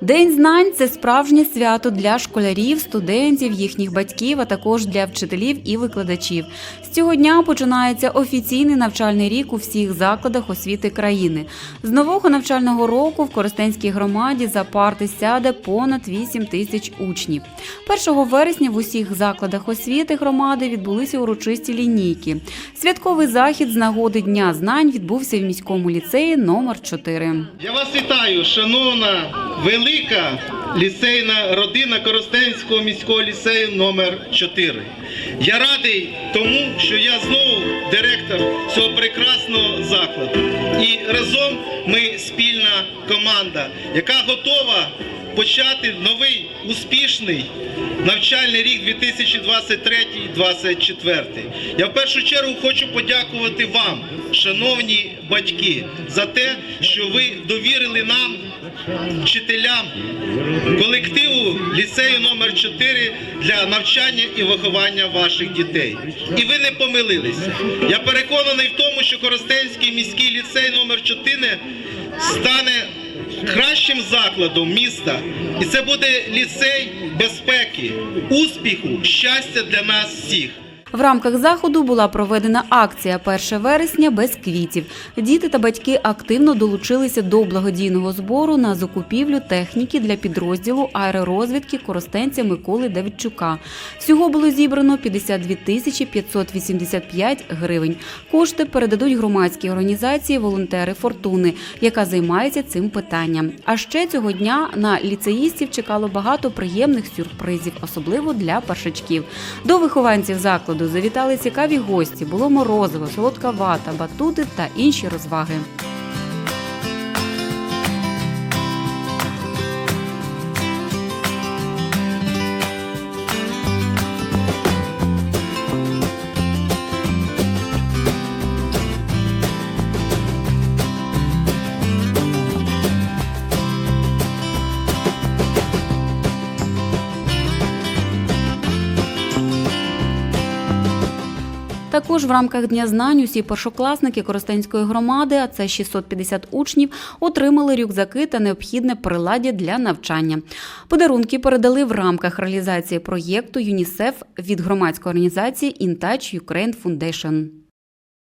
День знань це справжнє свято для школярів, студентів, їхніх батьків, а також для вчителів і викладачів. З цього дня починається офіційний навчальний рік у всіх закладах освіти країни. З нового навчального року в Коростенській громаді за парти сяде понад 8 тисяч учнів. 1 вересня в усіх закладах освіти громади відбулися урочисті лінійки. Святковий захід з нагоди Дня знань відбувся в міському ліцеї номер 4. Я вас вітаю, шановна велика ліцейна родина Коростенського міського ліцею номер 4 Я радий тому, що я знову директор цього прекрасного закладу. І разом ми спільна команда, яка готова почати новий успішний навчальний рік 2023-2024. Я в першу чергу хочу подякувати вам, шановні батьки, за те, що ви довірили нам, вчителям, колективу ліцею номер 4 для навчання і виховання ваших дітей. І ви не помилилися. Я переконаний в тому, що Коростенський міський ліцей номер 4 стане кращим закладом міста, і це буде ліцей безпеки, успіху, щастя для нас всіх. В рамках заходу була проведена акція 1 вересня без квітів. Діти та батьки активно долучилися до благодійного збору на закупівлю техніки для підрозділу аеророзвідки Коростенця Миколи Давидчука. Всього було зібрано 52 тисячі 585 гривень. Кошти передадуть громадській організації Волонтери Фортуни, яка займається цим питанням. А ще цього дня на ліцеїстів чекало багато приємних сюрпризів, особливо для першачків. До вихованців закладу завітали цікаві гості. Було морозиво, солодка вата, батути та інші розваги. Також в рамках Дня знань усі першокласники Коростенської громади, а це 650 учнів, отримали рюкзаки та необхідне приладдя для навчання. Подарунки передали в рамках реалізації проєкту ЮНІСЕФ від громадської організації «Інтач Ukraine Foundation.